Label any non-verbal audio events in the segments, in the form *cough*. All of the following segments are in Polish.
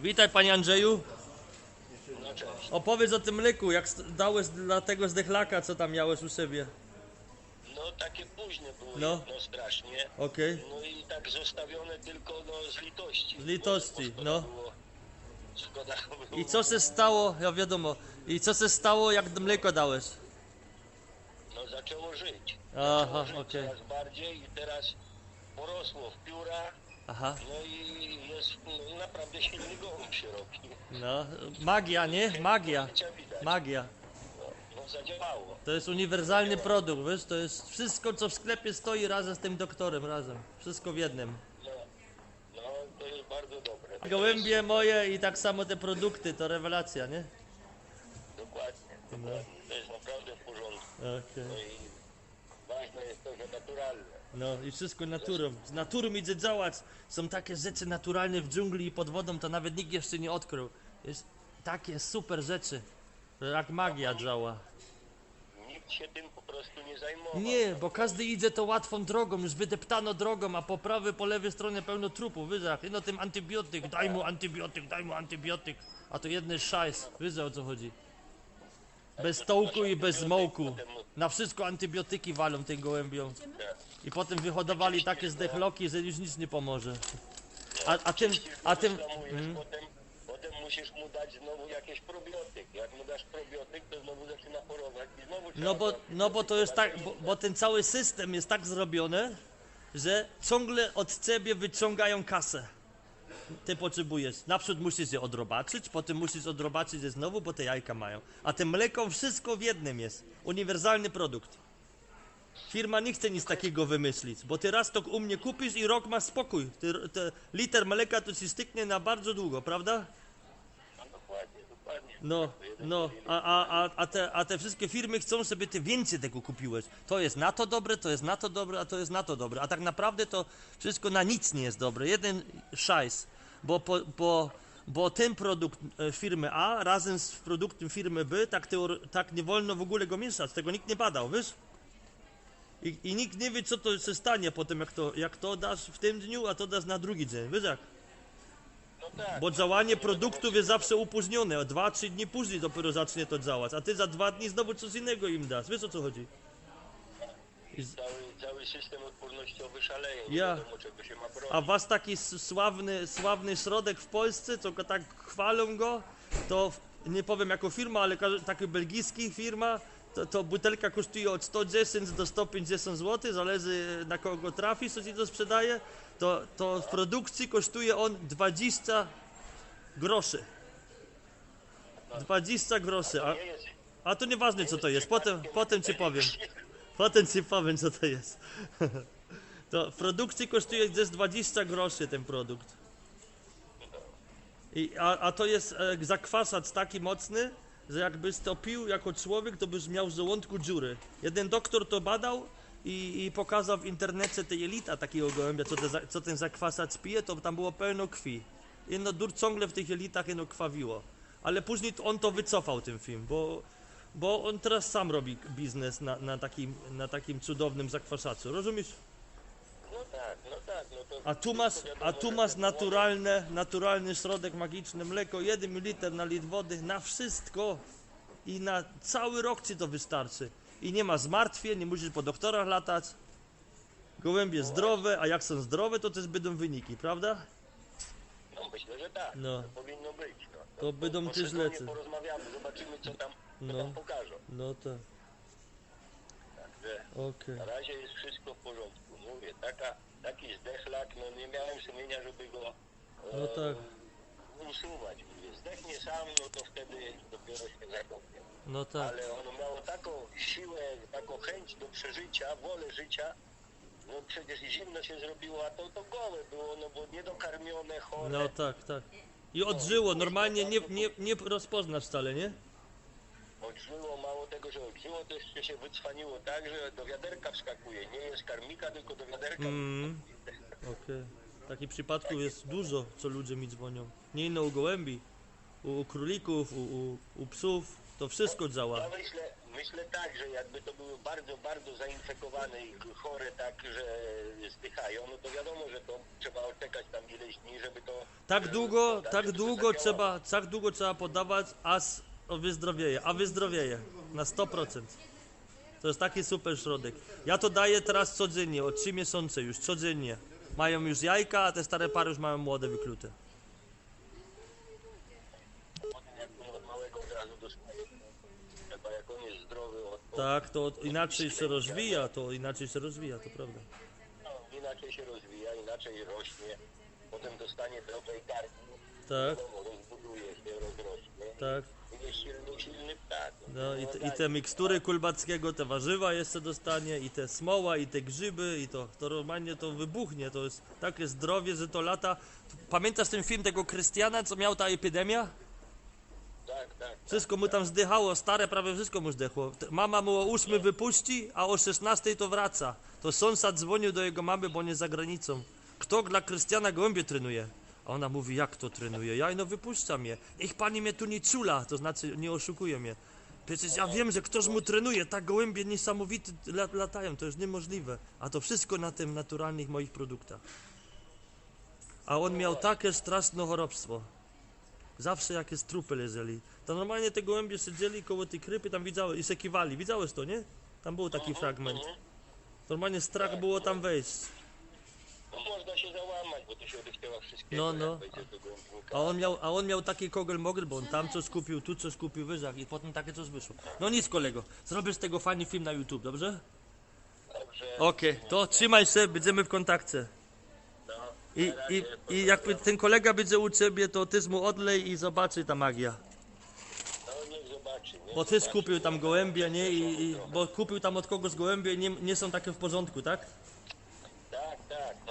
Witaj panie Andrzeju. No cześć. Opowiedz o tym mleku, jak dałeś dla tego zdechlaka, co tam miałeś u siebie. No takie późne było No. no. strasznie. Okej. No i tak zostawione tylko no, z litości. Z litości, Bo- bo no. Było, było. I co się stało, ja wiadomo, i co się stało, jak mleko dałeś? No zaczęło żyć. Aha, Zaczęło okej. Coraz bardziej i teraz porosło w pióra. Aha, No i jest no, naprawdę silny gołąb się robi. no, magia, nie? Magia, magia. No, no zadziałało. To jest uniwersalny produkt, wiesz, to jest wszystko, co w sklepie stoi razem z tym doktorem, razem. Wszystko w jednym. No, no to jest bardzo dobre. Gołębie moje i tak samo te produkty, to rewelacja, nie? Dokładnie, dokładnie. To jest naprawdę w porządku. Okej. No i ważne jest to, że naturalne. No i wszystko naturą. Z naturą idzie działać. Są takie rzeczy naturalne w dżungli i pod wodą, to nawet nikt jeszcze nie odkrył. Jest takie super rzeczy. Jak magia działa. Nikt się tym po prostu nie zajmował. Nie, bo każdy idzie to łatwą drogą, już wydeptano drogą, a po prawej, po lewej stronie pełno trupów, wiesz, jak no tym antybiotyk, daj mu antybiotyk, daj mu antybiotyk, a to jedny szajs, wiesz o co chodzi. Bez tołku i bez mołku. Na wszystko antybiotyki walą tym gołębiom. I potem wyhodowali takie zdechloki, że już nic nie pomoże. A, a tym, a tym, mm, potem, potem musisz mu dać znowu jakieś probiotyk. Jak mu dasz probiotyk, to znowu zaczyna chorować i znowu trzeba no bo, no bo to jest tak, bo, bo ten cały system jest tak zrobiony, że ciągle od ciebie wyciągają kasę. Ty potrzebujesz. Naprzód musisz je odrobaczyć, potem musisz odrobaczyć je znowu, bo te jajka mają. A te mleko wszystko w jednym jest. Uniwersalny produkt. Firma nie chce nic takiego wymyślić, bo ty raz to u mnie kupisz i rok masz spokój. Ty, te, liter mleka to ci styknie na bardzo długo, prawda? No, dokładnie, dokładnie. No, no, a, a, a, a, te, a te wszystkie firmy chcą, żeby ty więcej tego kupiłeś. To jest na to dobre, to jest na to dobre, a to jest na to dobre. A tak naprawdę to wszystko na nic nie jest dobre. Jeden szajs, bo, po, bo, bo ten produkt e, firmy A razem z produktem firmy B, tak, teor- tak nie wolno w ogóle go mieszać. Tego nikt nie badał, wiesz? I, I nikt nie wie, co to się stanie potem, jak to, jak to dasz w tym dniu, a to dasz na drugi dzień. Wiesz jak? No tak. Bo działanie produktów jest zawsze opóźnione. O dwa, trzy dni później dopiero zacznie to działać. A ty za dwa dni znowu coś innego im dasz. Wiesz o co chodzi? Cały, cały system odpornościowy szaleje. Ja. Nie wiadomo, czego się ma bronić. A was taki sławny, sławny środek w Polsce, co tak chwalą go, to nie powiem jako firma, ale taki belgijski firma, to, to butelka kosztuje od 110 do 150 zł, zależy na kogo trafi, co ci to sprzedaje, to, to w produkcji kosztuje on 20 groszy. 20 groszy, a, a to nieważne co to jest, potem, potem ci powiem. Potem powiem, co to jest. *laughs* To w produkcji kosztuje gdzieś 20 groszy ten produkt. I, a, a to jest e, zakwasacz taki mocny, że jakbyś to pił jako człowiek, to byś miał w żołądku dziury. Jeden doktor to badał i, i pokazał w internecie te jelita takiego gołębia, co, te, co ten zakwasacz pije, to tam było pełno krwi. Jedno dur ciągle w tych jelitach jedno krwawiło. Ale później on to wycofał ten film, bo, bo on teraz sam robi biznes na, na, takim, na takim cudownym zakwaszaczu. Rozumiesz? no tak, no tak. No to A tu masz, a tu masz naturalne, naturalny środek magiczny, mleko, 1 liter na litr wody, na wszystko. I na cały rok ci to wystarczy. I nie ma zmartwień, nie musisz po doktorach latać. Gołębie zdrowe, a jak są zdrowe, to też będą wyniki, prawda? No myślę, że tak. No. To powinno być. No. To będą po też lecę. porozmawiamy, zobaczymy co tam, No. tam pokażą. No tak, Także okej. na razie jest wszystko w porządku. Mówię, taka, taki zdechlak, no nie miałem sumienia, żeby go e, No tak. usuwać. Mówię, zdechnie sam, no to wtedy dopiero się zakopnie. No tak. Ale ono miało taką siłę, taką chęć do przeżycia, wolę życia, no przecież i zimno się zrobiło, a to, to gołe było, no bo niedokarmione, chore. No tak, tak. I odżyło, normalnie nie, nie, nie rozpoznasz wcale, nie? Odżyło, mało tego, że odżyło, to jeszcze się wycwaniło tak, że do wiaderka wskakuje. Nie jest karmika, tylko do wiaderka. Mm. Okej. Takich przypadków jest dużo, co ludzie mi dzwonią. Nie inno u gołębi, u, u królików, u, u, u psów, to wszystko działa. Ja myślę, Myślę tak, że jakby to były bardzo, bardzo zainfekowane i chore tak, że zdychają, no to wiadomo, że to trzeba odczekać tam ileś dni, żeby to... Tak żeby długo, to- tak długo zadziałało. trzeba, tak długo trzeba podawać, aż wyzdrowieje, a wyzdrowieje na 100%. To jest taki super środek. Ja to daję teraz codziennie, od 3 miesiące już, codziennie. Mają już jajka, a te stare pary już mają młode wyklute. Tak, to inaczej się rozwija, to inaczej się rozwija, to prawda. no, inaczej się rozwija, inaczej rośnie, potem dostanie dobrej karmy, Tak, się, rozrośnie. tak. I jest silny, silny ptak. No i te, i te mikstury kulbackiego, te warzywa jeszcze dostanie, i te smoła, i te grzyby, i to, to normalnie to wybuchnie, to jest takie zdrowie, że to lata. Pamiętasz ten film tego Krystiana, co miał ta epidemia? Tak, tak. Wszystko mu tam zdychało, stare prawie wszystko mu zdechło. T- Mama mu o 8 wypuści, a o 16 to wraca. To sąsiad dzwonił do jego mamy, bo on jest za granicą. Kto dla Krystiana gołębie trenuje? A ona mówi, jak to trenuje? Ja no wypuszczam je. Ich pani mnie tu nie czula, to znaczy nie oszukuje mnie. Przecież ja wiem, że ktoś mu trenuje, tak gołębie niesamowite lat, latają, to jest niemożliwe. A to wszystko na tym naturalnych moich produktach. A on miał takie straszne chorobstwo. Zawsze jak jest trupy leżeli, to normalnie te gołębie siedzieli koło tej krypy, tam widziałeś i se kiwali. Widziałeś to, nie? Tam był taki fragment. Normalnie strach było tam wejść. No można się załamać, bo to się odechciała wszystkiego, No, jak no. wejdzie do głębnika. A on miał, a on miał taki kogel mogel, bo on tam coś kupił, tu coś kupił, wyżak i potem takie coś wyszło. No nic kolego, zrobię z tego fajny film na YouTube, dobrze? Także, Okej, to trzymaj się, będziemy w kontakcie. no, I, na razie i, I jakby ten kolega będzie u ciebie, to ty mu odlej i zobaczy ta magia. No niech zobaczy. Niech Bo ty zobaczy. kupił tam gołębie, nie? I, i, bo kupił tam od kogoś gołębie i nie, nie są takie w porządku, tak?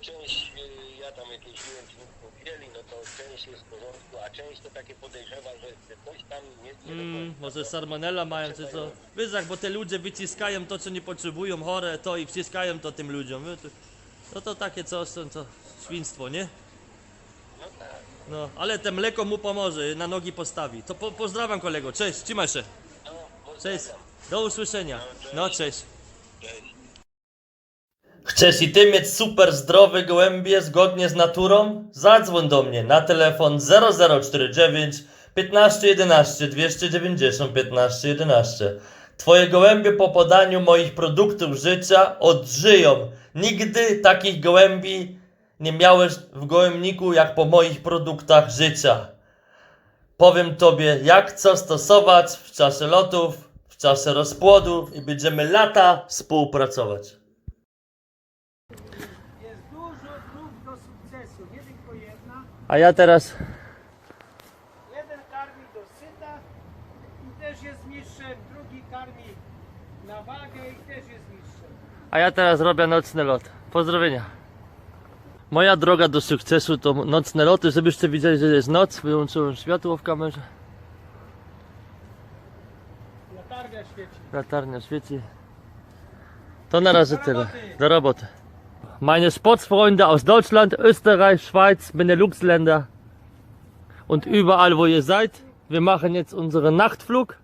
Część, y, ja tam jakieś wiem, powiedzieli, no to część jest w porządku, a część to takie podejrzewa, że coś tam nie, nie Mm, może salmonella mają czy co. Wiesz jak, bo te ludzie wyciskają to, co nie potrzebują, chore to i wciskają to tym ludziom. No to, no takie coś, to, to świństwo, nie? No tak. No, ale te mleko mu pomoże, na nogi postawi. To po, pozdrawiam kolego, cześć, trzymaj się. No, Cześć, do usłyszenia. No, cześć. Chcesz i ty mieć super zdrowe gołębie zgodnie z naturą? Zadzwoń do mnie na telefon 0049 15 11 290 15 11. Twoje gołębie po podaniu moich produktów życia odżyją. Nigdy takich gołębi nie miałeś w gołębniku jak po moich produktach życia. Powiem Tobie, jak co stosować w czasie lotów, w czasie rozpłodów i będziemy lata współpracować. Jest dużo dróg do sukcesu, nie tylko jedna. A ja teraz Jeden karmi do syta i też jest mistrzem, drugi karmi na wagę i też jest mistrzem. A ja teraz robię nocny lot. Pozdrowienia. Moja droga do sukcesu to nocne loty, żebyście widzieli, że jest noc. Wyłączyłem światło w kamerze. Latarnia świeci. Latarnia świeci. To na razie tyle. Do roboty. Meine Sportsfreunde aus Deutschland, Österreich, Schweiz, Benelux-Länder und überall, wo ihr seid. Wir machen jetzt unseren Nachtflug.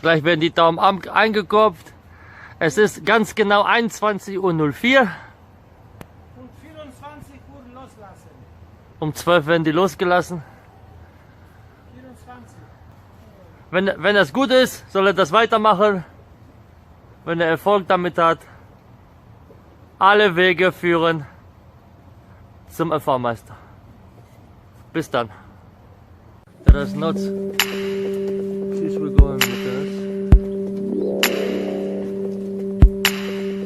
Gleich werden die Daumen am- eingekopft. Es ist ganz genau 21.04 Uhr. Und 24 Uhr loslassen. Um 12 werden die losgelassen. 24. Wenn, wenn das gut ist, soll er das weitermachen. Wenn er Erfolg damit hat, alle Wege führen zum Erfahrmeister. Bis dann. That is not. She's we're going with this.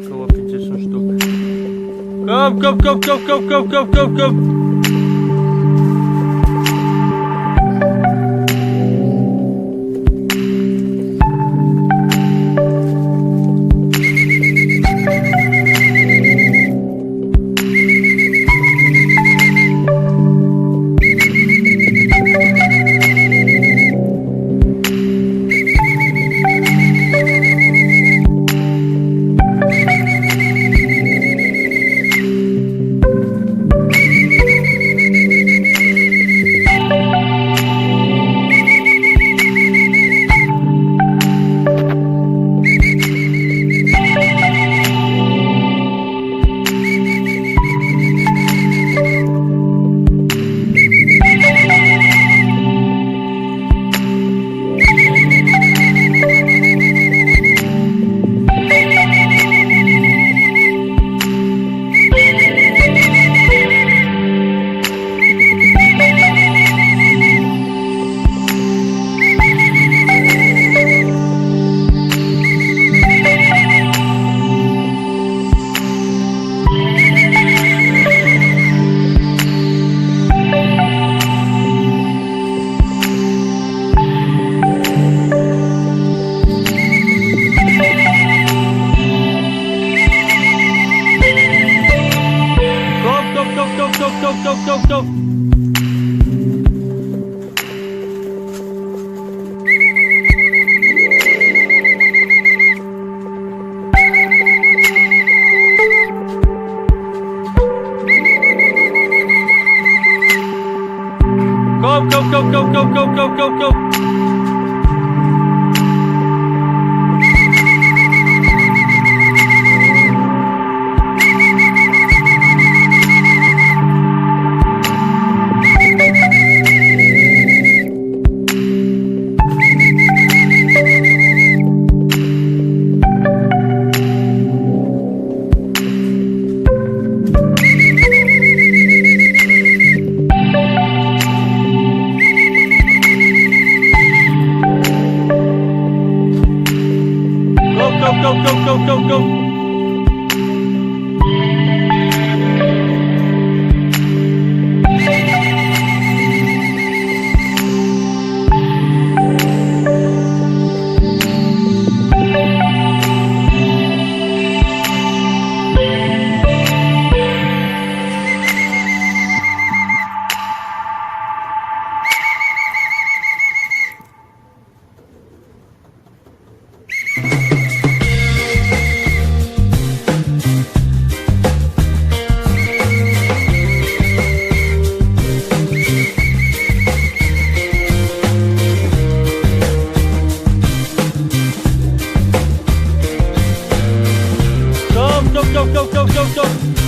Koło 50 sztuk. Komm, komm, komm, komm, komm, komm, komm, komm, komm. Go, go, go, go, go, go, go, go, go.